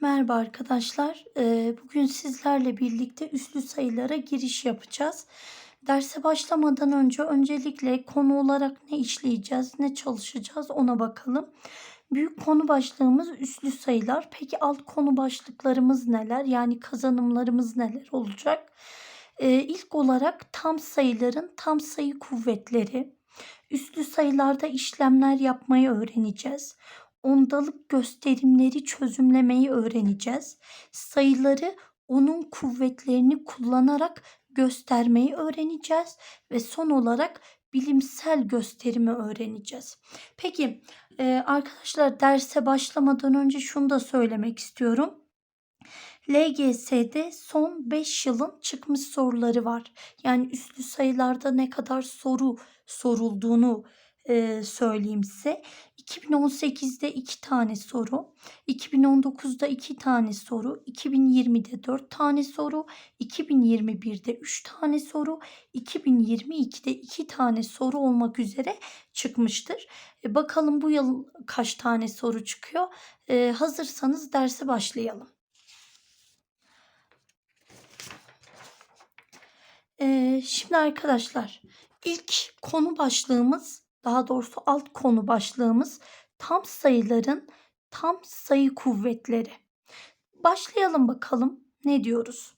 Merhaba arkadaşlar. Eee, Bugün sizlerle birlikte üslü sayılara giriş yapacağız. Derse başlamadan önce öncelikle konu olarak ne işleyeceğiz, ne çalışacağız ona bakalım. Büyük konu başlığımız üslü sayılar. Peki alt konu başlıklarımız neler? Yani kazanımlarımız neler olacak? Eee ilk olarak tam sayıların tam sayı kuvvetleri. Üslü sayılarda işlemler yapmayı öğreneceğiz ondalık gösterimleri çözümlemeyi öğreneceğiz. Sayıları onun kuvvetlerini kullanarak göstermeyi öğreneceğiz ve son olarak bilimsel gösterimi öğreneceğiz. Peki e, arkadaşlar derse başlamadan önce şunu da söylemek istiyorum. LGS'de son 5 yılın çıkmış soruları var. Yani üslü sayılarda ne kadar soru sorulduğunu e, söyleyeyim size. 2018'de 2 tane soru, 2019'da 2 tane soru, 2020'de 4 tane soru, 2021'de 3 tane soru, 2022'de 2 tane soru olmak üzere çıkmıştır. E, bakalım bu yıl kaç tane soru çıkıyor? E, hazırsanız derse başlayalım. E, şimdi arkadaşlar ilk konu başlığımız daha doğrusu alt konu başlığımız tam sayıların tam sayı kuvvetleri. Başlayalım bakalım ne diyoruz?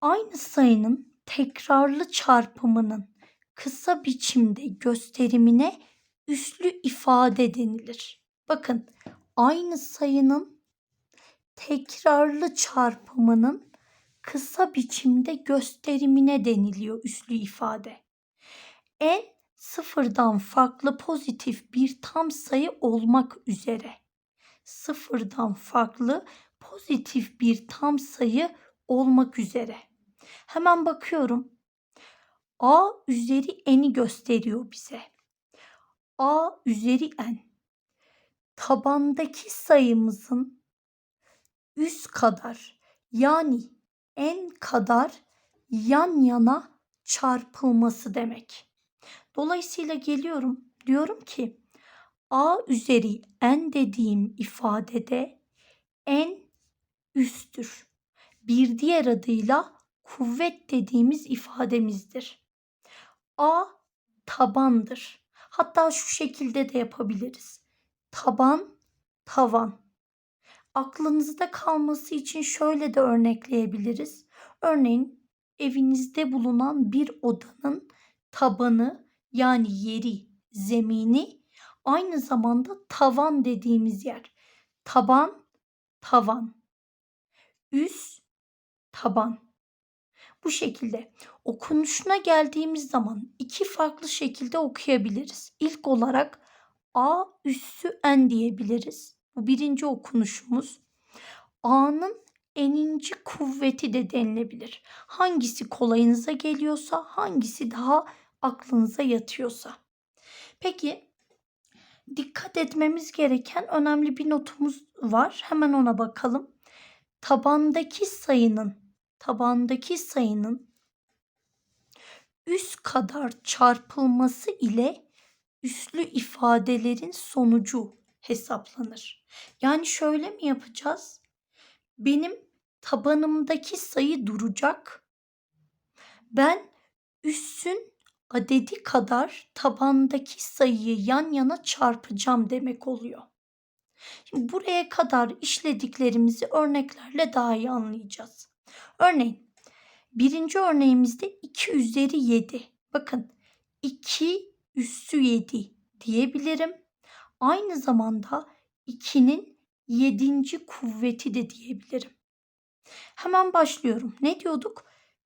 Aynı sayının tekrarlı çarpımının kısa biçimde gösterimine üslü ifade denilir. Bakın aynı sayının tekrarlı çarpımının kısa biçimde gösterimine deniliyor üslü ifade. En sıfırdan farklı pozitif bir tam sayı olmak üzere. Sıfırdan farklı pozitif bir tam sayı olmak üzere. Hemen bakıyorum. A üzeri n'i gösteriyor bize. A üzeri n. Tabandaki sayımızın üst kadar yani n kadar yan yana çarpılması demek. Dolayısıyla geliyorum diyorum ki a üzeri n dediğim ifadede n üsttür. Bir diğer adıyla kuvvet dediğimiz ifademizdir. A tabandır. Hatta şu şekilde de yapabiliriz. Taban, tavan. Aklınızda kalması için şöyle de örnekleyebiliriz. Örneğin evinizde bulunan bir odanın tabanı yani yeri, zemini aynı zamanda tavan dediğimiz yer. Taban, tavan. Üst, taban. Bu şekilde okunuşuna geldiğimiz zaman iki farklı şekilde okuyabiliriz. İlk olarak A üssü n diyebiliriz. Bu birinci okunuşumuz. A'nın eninci kuvveti de denilebilir. Hangisi kolayınıza geliyorsa, hangisi daha aklınıza yatıyorsa. Peki dikkat etmemiz gereken önemli bir notumuz var. Hemen ona bakalım. Tabandaki sayının tabandaki sayının üst kadar çarpılması ile üslü ifadelerin sonucu hesaplanır. Yani şöyle mi yapacağız? Benim tabanımdaki sayı duracak. Ben üssün adedi kadar tabandaki sayıyı yan yana çarpacağım demek oluyor. Şimdi buraya kadar işlediklerimizi örneklerle daha iyi anlayacağız. Örneğin birinci örneğimizde 2 üzeri 7. Bakın 2 üssü 7 diyebilirim. Aynı zamanda 2'nin 7. kuvveti de diyebilirim. Hemen başlıyorum. Ne diyorduk?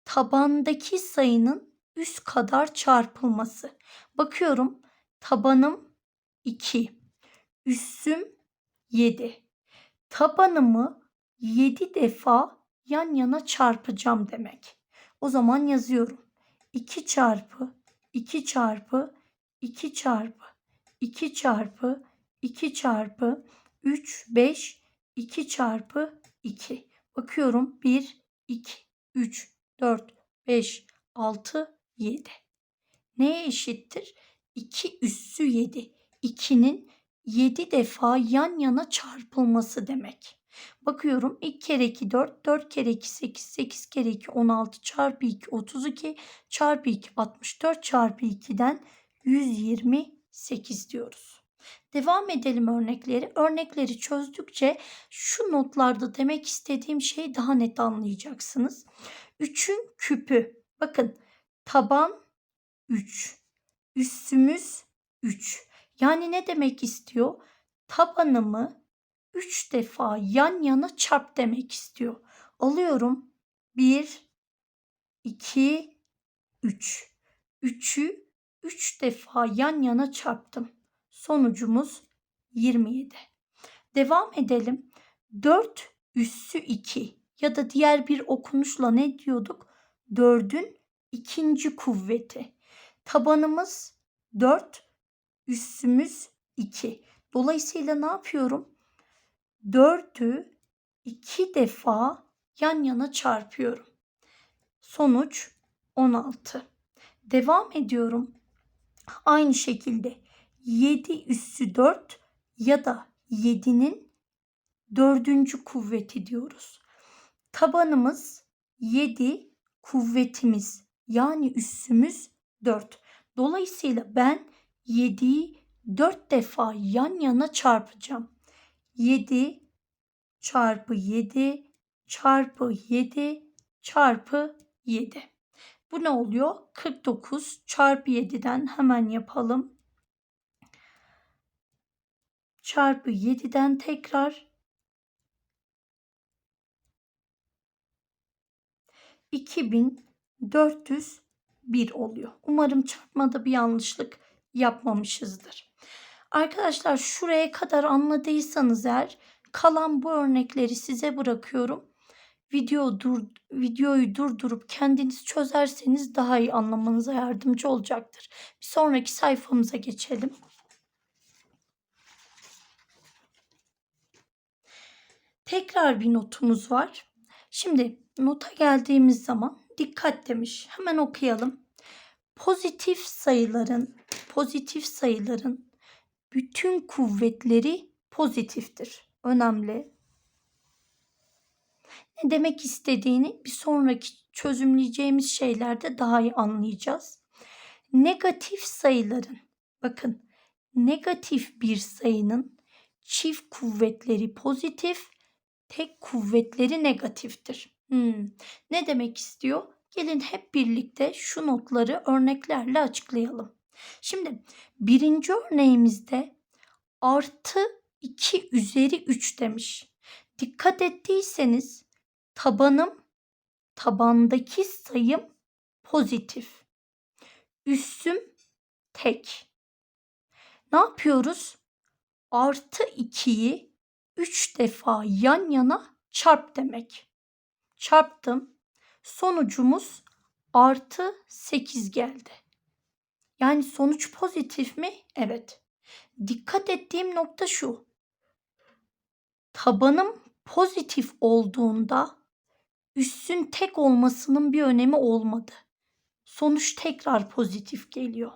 Tabandaki sayının üst kadar çarpılması. Bakıyorum tabanım 2, üssüm 7. Tabanımı 7 defa yan yana çarpacağım demek. O zaman yazıyorum. 2 çarpı 2 çarpı 2 çarpı 2 çarpı 2 çarpı 3 5 2 çarpı 2. Bakıyorum 1 2 3 4 5 6 7. Neye eşittir? 2 üssü 7. 2'nin 7 defa yan yana çarpılması demek. Bakıyorum 2 kere 2 4, 4 kere 2 8, 8 kere 2 16 çarpı 2 32 çarpı 2 64 çarpı 2'den 128 diyoruz. Devam edelim örnekleri. Örnekleri çözdükçe şu notlarda demek istediğim şeyi daha net anlayacaksınız. 3'ün küpü. Bakın taban 3. Üstümüz 3. Yani ne demek istiyor? Tabanımı 3 defa yan yana çarp demek istiyor. Alıyorum. 1 2 3. 3'ü 3 defa yan yana çarptım. Sonucumuz 27. Devam edelim. 4 üssü 2 ya da diğer bir okunuşla ne diyorduk? 4'ün ikinci kuvveti. Tabanımız 4, üssümüz 2. Dolayısıyla ne yapıyorum? 4'ü 2 defa yan yana çarpıyorum. Sonuç 16. Devam ediyorum. Aynı şekilde 7 üssü 4 ya da 7'nin dördüncü kuvveti diyoruz. Tabanımız 7, kuvvetimiz yani üssümüz 4. Dolayısıyla ben 7'yi 4 defa yan yana çarpacağım. 7 çarpı 7 çarpı 7 çarpı 7. Bu ne oluyor? 49 çarpı 7'den hemen yapalım. Çarpı 7'den tekrar 2401 oluyor. Umarım çarpmada bir yanlışlık yapmamışızdır. Arkadaşlar şuraya kadar anladıysanız eğer kalan bu örnekleri size bırakıyorum. Video dur, videoyu durdurup kendiniz çözerseniz daha iyi anlamanıza yardımcı olacaktır. Bir sonraki sayfamıza geçelim. Tekrar bir notumuz var. Şimdi nota geldiğimiz zaman dikkat demiş. Hemen okuyalım. Pozitif sayıların pozitif sayıların bütün kuvvetleri pozitiftir. Önemli. Ne demek istediğini bir sonraki çözümleyeceğimiz şeylerde daha iyi anlayacağız. Negatif sayıların bakın negatif bir sayının çift kuvvetleri pozitif, tek kuvvetleri negatiftir. Hmm. Ne demek istiyor? Gelin hep birlikte şu notları örneklerle açıklayalım. Şimdi birinci örneğimizde artı 2 üzeri 3 demiş. Dikkat ettiyseniz tabanım, tabandaki sayım pozitif. Üssüm tek. Ne yapıyoruz? Artı 2'yi 3 defa yan yana çarp demek. Çarptım. Sonucumuz artı 8 geldi. Yani sonuç pozitif mi? Evet. Dikkat ettiğim nokta şu. Tabanım pozitif olduğunda üssün tek olmasının bir önemi olmadı. Sonuç tekrar pozitif geliyor.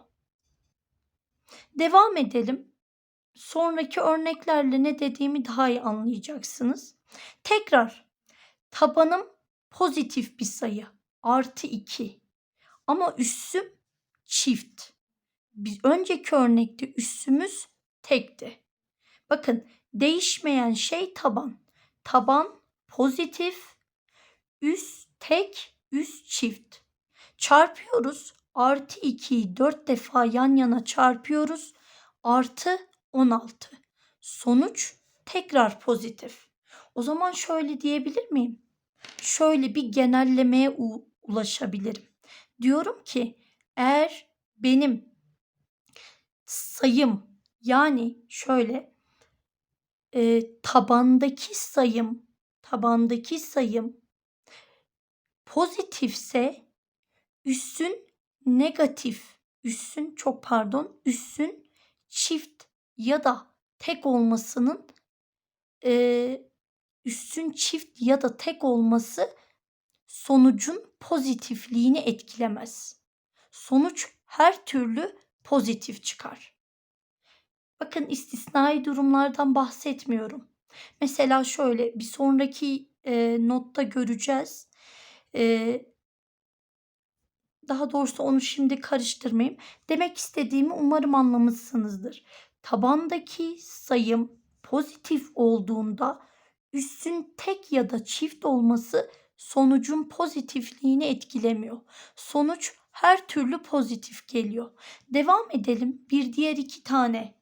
Devam edelim. Sonraki örneklerle ne dediğimi daha iyi anlayacaksınız. Tekrar tabanım pozitif bir sayı. Artı 2. Ama üssüm çift. Biz önceki örnekte üssümüz tekti. Bakın değişmeyen şey taban. Taban pozitif, üst tek, üst çift. Çarpıyoruz. Artı 2'yi 4 defa yan yana çarpıyoruz. Artı 16. Sonuç tekrar pozitif. O zaman şöyle diyebilir miyim? Şöyle bir genellemeye ulaşabilirim. Diyorum ki eğer benim sayım yani şöyle e, tabandaki sayım tabandaki sayım pozitifse üssün negatif üssün çok pardon üssün çift ya da tek olmasının e, üssün çift ya da tek olması sonucun pozitifliğini etkilemez. Sonuç her türlü pozitif çıkar. Bakın istisnai durumlardan bahsetmiyorum. Mesela şöyle bir sonraki e, notta göreceğiz. E, daha doğrusu onu şimdi karıştırmayayım. Demek istediğimi umarım anlamışsınızdır. Tabandaki sayım pozitif olduğunda üssün tek ya da çift olması sonucun pozitifliğini etkilemiyor. Sonuç her türlü pozitif geliyor. Devam edelim bir diğer iki tane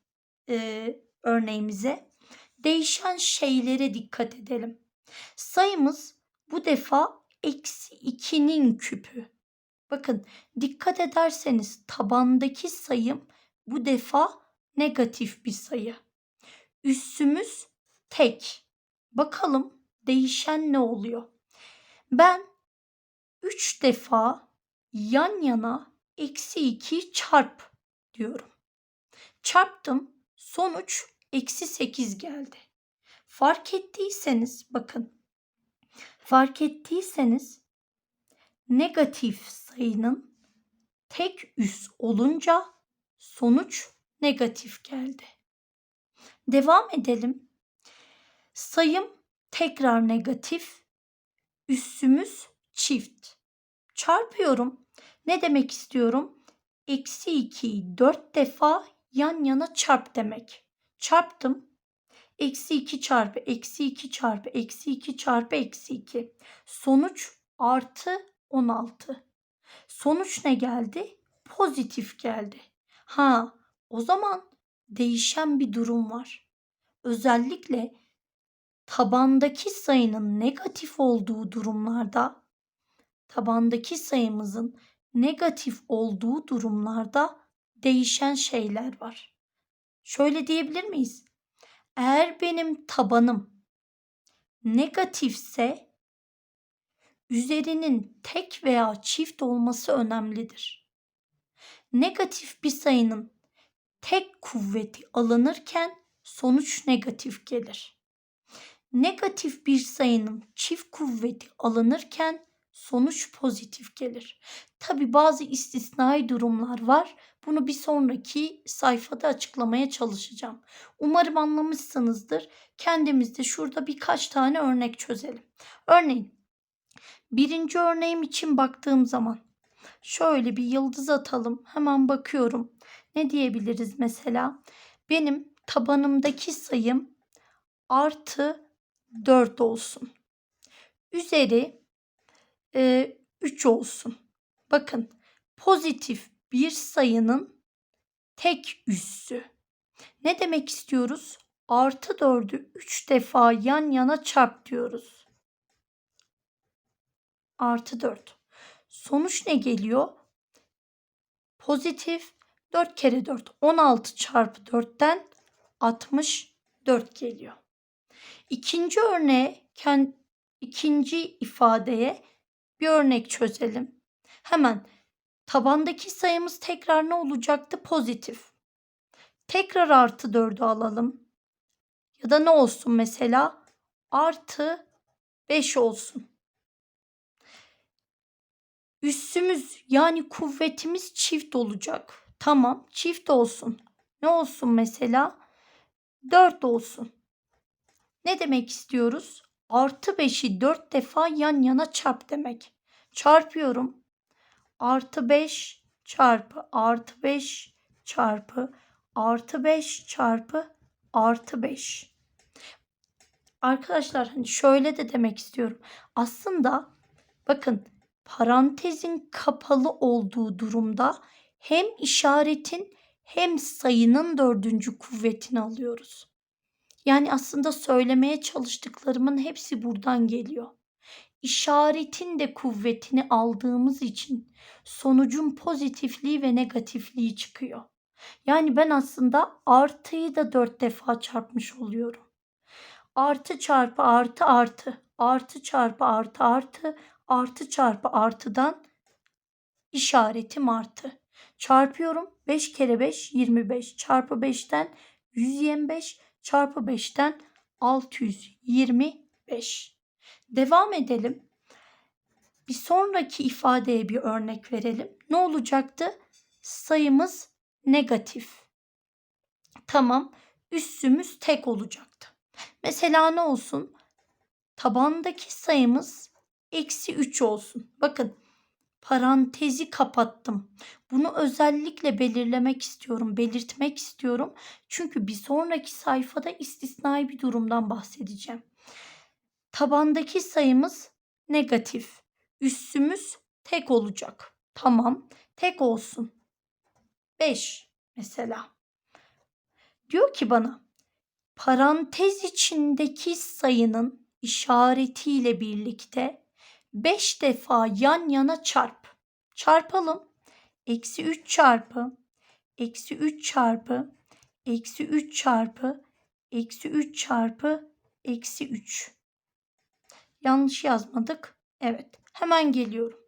e, örneğimize. Değişen şeylere dikkat edelim. Sayımız bu defa eksi 2'nin küpü. Bakın dikkat ederseniz tabandaki sayım bu defa negatif bir sayı. Üssümüz tek. Bakalım değişen ne oluyor? Ben 3 defa yan yana eksi 2 çarp diyorum. Çarptım sonuç eksi 8 geldi. Fark ettiyseniz bakın fark ettiyseniz negatif sayının tek üs olunca sonuç negatif geldi. Devam edelim. Sayım tekrar negatif. Üssümüz çift. Çarpıyorum. Ne demek istiyorum? Eksi 2'yi 4 defa yan yana çarp demek. Çarptım. Eksi 2 çarpı eksi 2 çarpı eksi 2 çarpı eksi 2. Sonuç artı 16. Sonuç ne geldi? Pozitif geldi. Ha, o zaman değişen bir durum var. Özellikle tabandaki sayının negatif olduğu durumlarda tabandaki sayımızın negatif olduğu durumlarda değişen şeyler var. Şöyle diyebilir miyiz? Eğer benim tabanım negatifse üzerinin tek veya çift olması önemlidir. Negatif bir sayının tek kuvveti alınırken sonuç negatif gelir. Negatif bir sayının çift kuvveti alınırken sonuç pozitif gelir. Tabi bazı istisnai durumlar var. Bunu bir sonraki sayfada açıklamaya çalışacağım. Umarım anlamışsınızdır. Kendimiz de şurada birkaç tane örnek çözelim. Örneğin birinci örneğim için baktığım zaman şöyle bir yıldız atalım. Hemen bakıyorum. Ne diyebiliriz mesela? Benim tabanımdaki sayım artı 4 olsun. Üzeri e, 3 olsun. Bakın pozitif bir sayının tek üssü. Ne demek istiyoruz? Artı 4'ü 3 defa yan yana çarp diyoruz. Artı 4. Sonuç ne geliyor? Pozitif 4 kere 4 16 çarpı 4'ten 64 geliyor. İkinci örneğe ikinci ifadeye bir örnek çözelim. Hemen tabandaki sayımız tekrar ne olacaktı? Pozitif. Tekrar artı 4'ü alalım. Ya da ne olsun mesela? Artı 5 olsun. Üssümüz yani kuvvetimiz çift olacak. Tamam çift olsun. Ne olsun mesela? 4 olsun. Ne demek istiyoruz? Artı 5'i 4 defa yan yana çarp demek. Çarpıyorum. Artı 5 çarpı artı 5 çarpı artı 5 çarpı artı 5. Arkadaşlar hani şöyle de demek istiyorum. Aslında bakın parantezin kapalı olduğu durumda hem işaretin hem sayının dördüncü kuvvetini alıyoruz. Yani aslında söylemeye çalıştıklarımın hepsi buradan geliyor. İşaretin de kuvvetini aldığımız için sonucun pozitifliği ve negatifliği çıkıyor. Yani ben aslında artıyı da dört defa çarpmış oluyorum. Artı çarpı artı artı, artı çarpı artı artı, artı çarpı artıdan işaretim artı. Çarpıyorum 5 kere 5 25 çarpı 5'ten 125 çarpı 5'ten 625. Devam edelim. Bir sonraki ifadeye bir örnek verelim. Ne olacaktı? Sayımız negatif. Tamam. Üssümüz tek olacaktı. Mesela ne olsun? Tabandaki sayımız eksi 3 olsun. Bakın parantezi kapattım. Bunu özellikle belirlemek istiyorum, belirtmek istiyorum. Çünkü bir sonraki sayfada istisnai bir durumdan bahsedeceğim. Tabandaki sayımız negatif. Üssümüz tek olacak. Tamam, tek olsun. 5 mesela. Diyor ki bana parantez içindeki sayının işaretiyle birlikte 5 defa yan yana çarp. Çarpalım. Eksi 3 çarpı, eksi 3 çarpı, eksi 3 çarpı, eksi 3 çarpı, eksi 3. Yanlış yazmadık. Evet. Hemen geliyorum.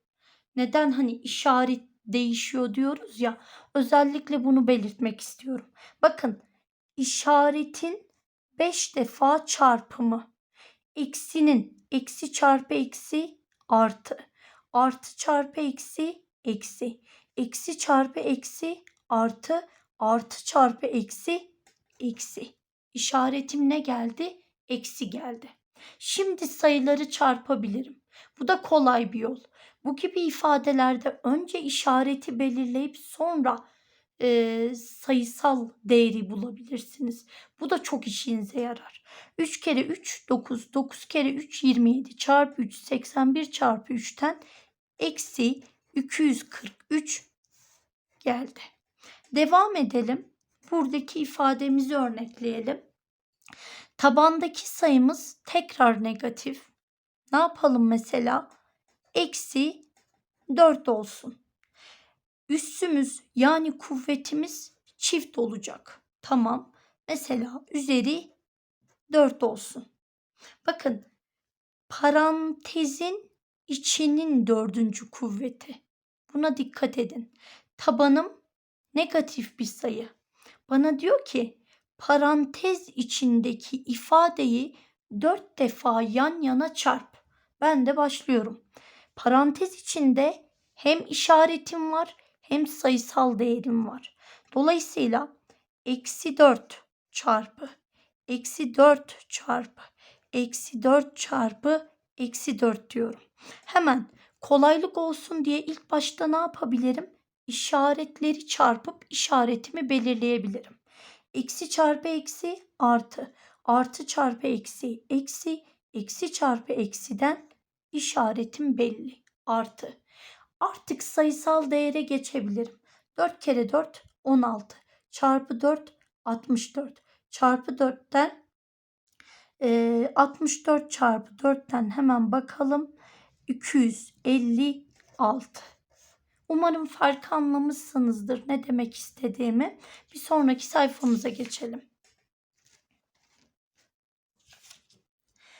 Neden hani işaret değişiyor diyoruz ya. Özellikle bunu belirtmek istiyorum. Bakın işaretin 5 defa çarpımı. Eksinin eksi çarpı eksi artı. Artı çarpı eksi eksi. Eksi çarpı eksi artı. Artı çarpı eksi eksi. İşaretim ne geldi? Eksi geldi. Şimdi sayıları çarpabilirim. Bu da kolay bir yol. Bu gibi ifadelerde önce işareti belirleyip sonra e, sayısal değeri bulabilirsiniz. Bu da çok işinize yarar. 3 kere 3 9, 9 kere 3 27 çarpı 3 81 çarpı 3'ten eksi 243 geldi. Devam edelim. Buradaki ifademizi örnekleyelim. Tabandaki sayımız tekrar negatif. Ne yapalım mesela? Eksi 4 olsun. Üssümüz yani kuvvetimiz çift olacak. Tamam. Mesela üzeri 4 olsun. Bakın parantezin içinin dördüncü kuvveti. Buna dikkat edin. Tabanım negatif bir sayı. Bana diyor ki parantez içindeki ifadeyi dört defa yan yana çarp. Ben de başlıyorum. Parantez içinde hem işaretim var hem sayısal değerim var. Dolayısıyla eksi 4 çarpı eksi 4 çarpı eksi 4 çarpı eksi 4 diyorum. Hemen kolaylık olsun diye ilk başta ne yapabilirim? İşaretleri çarpıp işaretimi belirleyebilirim. Eksi çarpı eksi artı. Artı çarpı eksi eksi. Eksi çarpı eksiden işaretim belli. Artı. Artık sayısal değere geçebilirim. 4 kere 4 16. Çarpı 4 64. Çarpı 4'ten e, 64 çarpı 4'ten hemen bakalım. 256. Umarım farkı anlamışsınızdır ne demek istediğimi. Bir sonraki sayfamıza geçelim.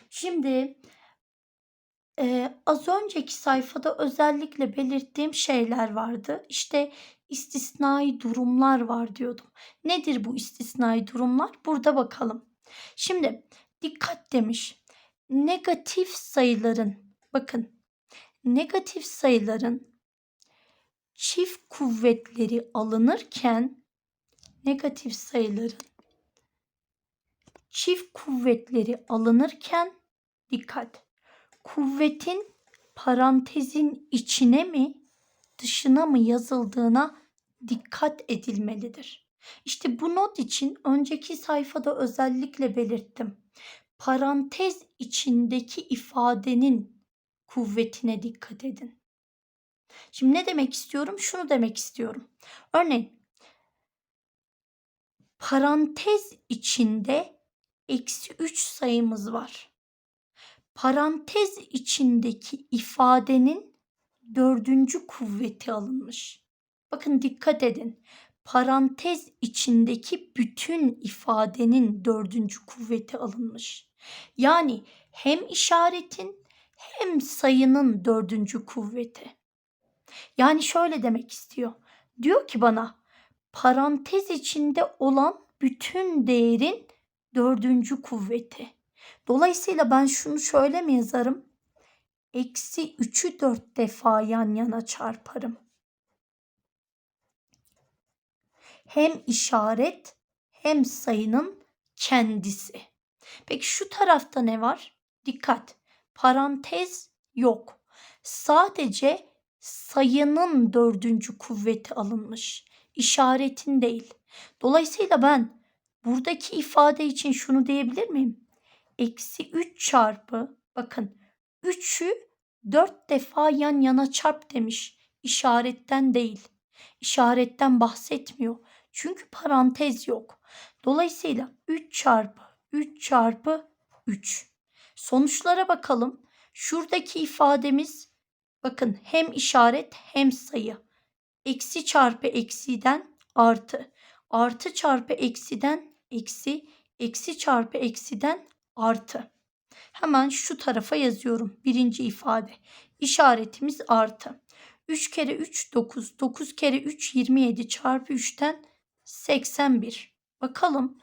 Şimdi e, az önceki sayfada özellikle belirttiğim şeyler vardı. İşte istisnai durumlar var diyordum. Nedir bu istisnai durumlar? Burada bakalım. Şimdi dikkat demiş. Negatif sayıların bakın negatif sayıların çift kuvvetleri alınırken negatif sayıların çift kuvvetleri alınırken dikkat. Kuvvetin parantezin içine mi dışına mı yazıldığına dikkat edilmelidir. İşte bu not için önceki sayfada özellikle belirttim. Parantez içindeki ifadenin kuvvetine dikkat edin. Şimdi ne demek istiyorum? Şunu demek istiyorum. Örneğin parantez içinde eksi 3 sayımız var. Parantez içindeki ifadenin dördüncü kuvveti alınmış. Bakın dikkat edin. Parantez içindeki bütün ifadenin dördüncü kuvveti alınmış. Yani hem işaretin hem sayının dördüncü kuvveti. Yani şöyle demek istiyor. Diyor ki bana parantez içinde olan bütün değerin dördüncü kuvveti. Dolayısıyla ben şunu şöyle mi yazarım? Eksi 3'ü 4 defa yan yana çarparım. Hem işaret hem sayının kendisi. Peki şu tarafta ne var? Dikkat. Parantez yok. Sadece sayının dördüncü kuvveti alınmış. İşaretin değil. Dolayısıyla ben buradaki ifade için şunu diyebilir miyim? Eksi 3 çarpı bakın 3'ü 4 defa yan yana çarp demiş. İşaretten değil. İşaretten bahsetmiyor. Çünkü parantez yok. Dolayısıyla 3 çarpı 3 çarpı 3. Sonuçlara bakalım. Şuradaki ifademiz bakın hem işaret hem sayı. Eksi çarpı eksiden artı. Artı çarpı eksiden eksi. Eksi çarpı eksiden artı. Hemen şu tarafa yazıyorum. Birinci ifade. İşaretimiz artı. 3 kere 3 9. 9 kere 3 27 çarpı 3'ten 81. Bakalım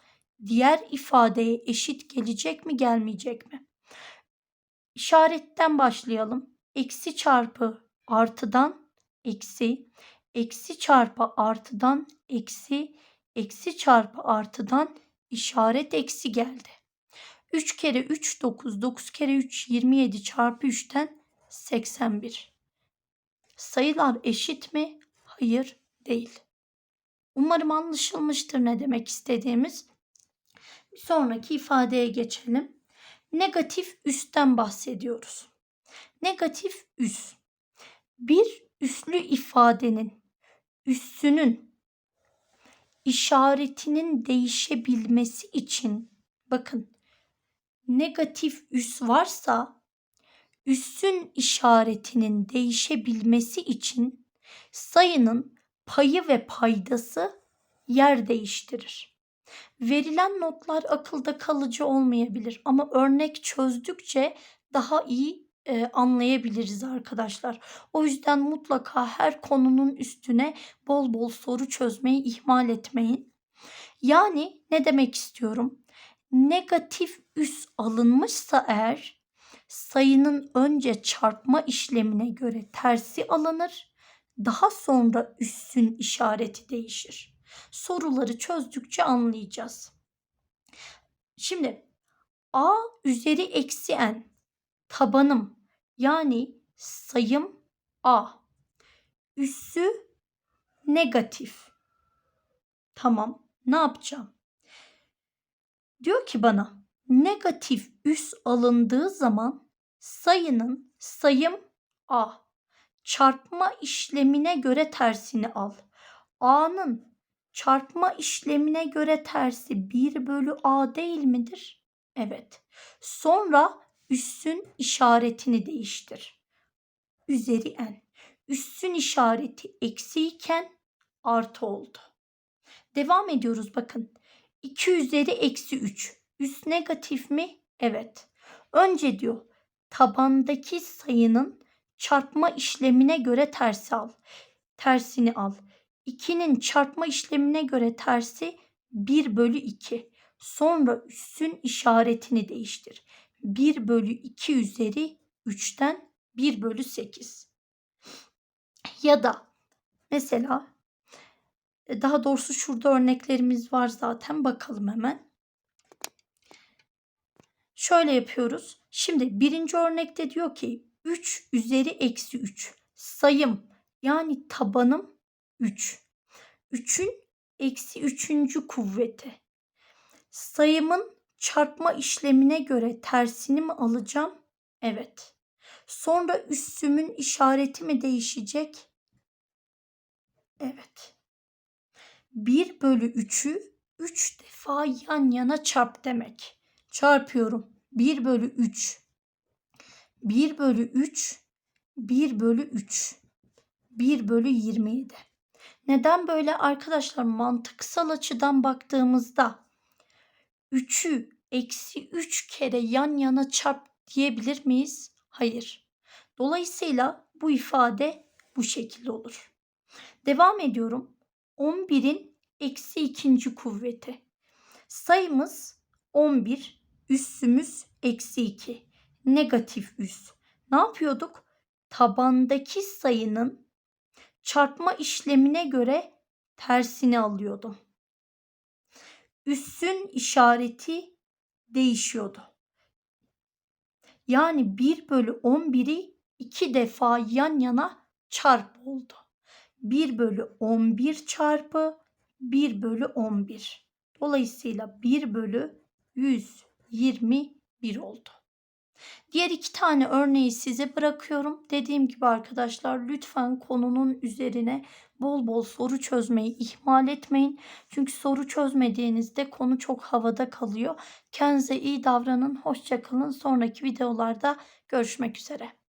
diğer ifadeye eşit gelecek mi gelmeyecek mi? İşaretten başlayalım. Eksi çarpı artıdan eksi, eksi çarpı artıdan eksi, eksi çarpı artıdan işaret eksi geldi. 3 kere 3 9, 9 kere 3 27 çarpı 3'ten 81. Sayılar eşit mi? Hayır, değil. Umarım anlaşılmıştır ne demek istediğimiz. Bir sonraki ifadeye geçelim. Negatif üstten bahsediyoruz. Negatif üs. Bir üslü ifadenin üssünün işaretinin değişebilmesi için bakın negatif üs varsa üssün işaretinin değişebilmesi için sayının payı ve paydası yer değiştirir. Verilen notlar akılda kalıcı olmayabilir ama örnek çözdükçe daha iyi e, anlayabiliriz arkadaşlar. O yüzden mutlaka her konunun üstüne bol bol soru çözmeyi ihmal etmeyin. Yani ne demek istiyorum? Negatif üs alınmışsa eğer sayının önce çarpma işlemine göre tersi alınır. Daha sonra üssün işareti değişir. Soruları çözdükçe anlayacağız. Şimdi a üzeri eksi n tabanım yani sayım a. Üssü negatif. Tamam ne yapacağım? Diyor ki bana negatif üs alındığı zaman sayının sayım a çarpma işlemine göre tersini al. A'nın çarpma işlemine göre tersi 1 bölü A değil midir? Evet. Sonra üssün işaretini değiştir. Üzeri n. Üssün işareti eksi iken artı oldu. Devam ediyoruz bakın. 2 üzeri eksi 3. Üst negatif mi? Evet. Önce diyor tabandaki sayının çarpma işlemine göre tersi al. Tersini al. 2'nin çarpma işlemine göre tersi 1 bölü 2. Sonra üssün işaretini değiştir. 1 bölü 2 üzeri 3'ten 1 bölü 8. Ya da mesela e, daha doğrusu şurada örneklerimiz var zaten bakalım hemen. Şöyle yapıyoruz. Şimdi birinci örnekte diyor ki 3 üzeri eksi 3 sayım yani tabanım 3. 3'ün eksi 3. kuvveti. Sayımın çarpma işlemine göre tersini mi alacağım? Evet. Sonra üssümün işareti mi değişecek? Evet. 1 bölü 3'ü 3 defa yan yana çarp demek. Çarpıyorum. 1 bölü 3. 1 bölü 3. 1 bölü 3. 1 bölü 27. Neden böyle arkadaşlar mantıksal açıdan baktığımızda 3'ü eksi 3 kere yan yana çarp diyebilir miyiz? Hayır. Dolayısıyla bu ifade bu şekilde olur. Devam ediyorum. 11'in eksi ikinci kuvveti. Sayımız 11, üssümüz eksi 2. Negatif üs. Ne yapıyorduk? Tabandaki sayının çarpma işlemine göre tersini alıyordum. üssün işareti değişiyordu. Yani 1 bölü 11'i iki defa yan yana çarp oldu. 1 bölü 11 çarpı 1 bölü 11. Dolayısıyla 1 bölü 121 oldu. Diğer iki tane örneği size bırakıyorum. Dediğim gibi arkadaşlar lütfen konunun üzerine bol bol soru çözmeyi ihmal etmeyin. Çünkü soru çözmediğinizde konu çok havada kalıyor. Kendinize iyi davranın. Hoşçakalın. Sonraki videolarda görüşmek üzere.